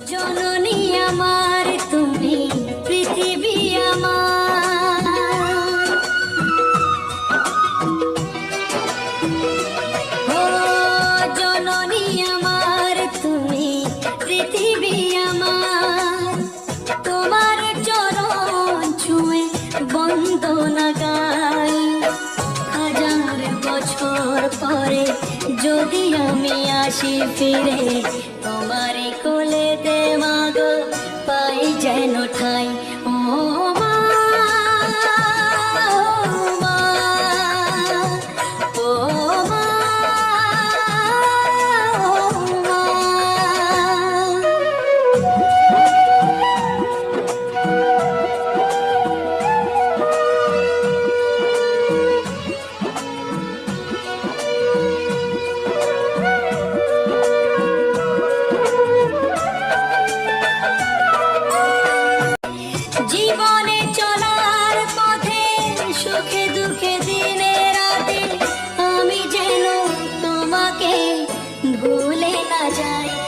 জননী আমার জননী আমার পৃথিবী তোমার ছুঁয়ে বছর পরে যদি আমি আসি ফিরে, তোমার কোলে পাই যেন ঠাই যায়।